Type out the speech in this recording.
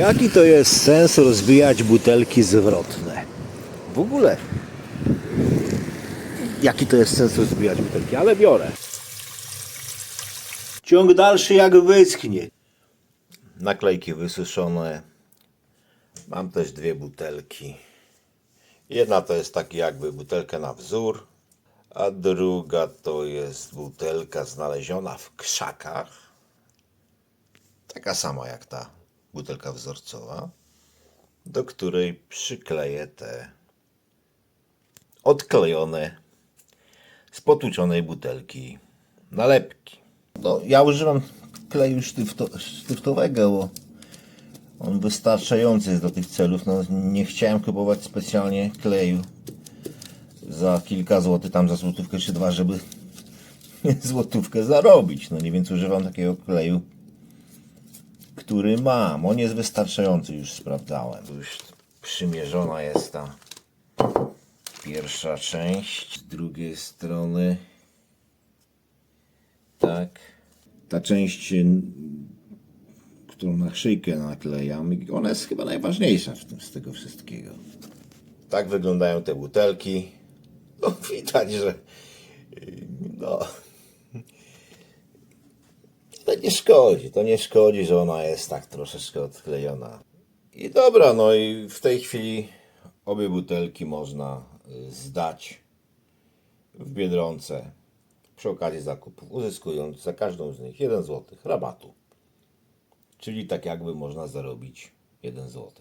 Jaki to jest sens rozbijać butelki zwrotne? W ogóle. Jaki to jest sens rozbijać butelki? Ale biorę. Ciąg dalszy jak wyschnie. Naklejki wysuszone. Mam też dwie butelki. Jedna to jest taki jakby butelka na wzór, a druga to jest butelka znaleziona w krzakach. Taka sama jak ta butelka wzorcowa, do której przykleję te odklejone z potłuczonej butelki nalepki. No, ja używam kleju sztyfto, sztyftowego, bo on wystarczający jest do tych celów. No, nie chciałem kupować specjalnie kleju za kilka złotych, tam za złotówkę czy dwa, żeby złotówkę zarobić. No nie więc używam takiego kleju, który mam. On jest wystarczający, już sprawdzałem. Już przymierzona jest ta pierwsza część. Z drugiej strony tak. Ta część, którą na szyjkę naklejam, ona jest chyba najważniejsza w tym, z tego wszystkiego. Tak wyglądają te butelki. No, widać, że yy, no, to nie szkodzi, to nie szkodzi, że ona jest tak troszeczkę odklejona. I dobra, no i w tej chwili obie butelki można y, zdać w Biedronce przy okazji zakupów, uzyskując za każdą z nich 1 zł rabatu. Czyli tak jakby można zarobić 1 zł.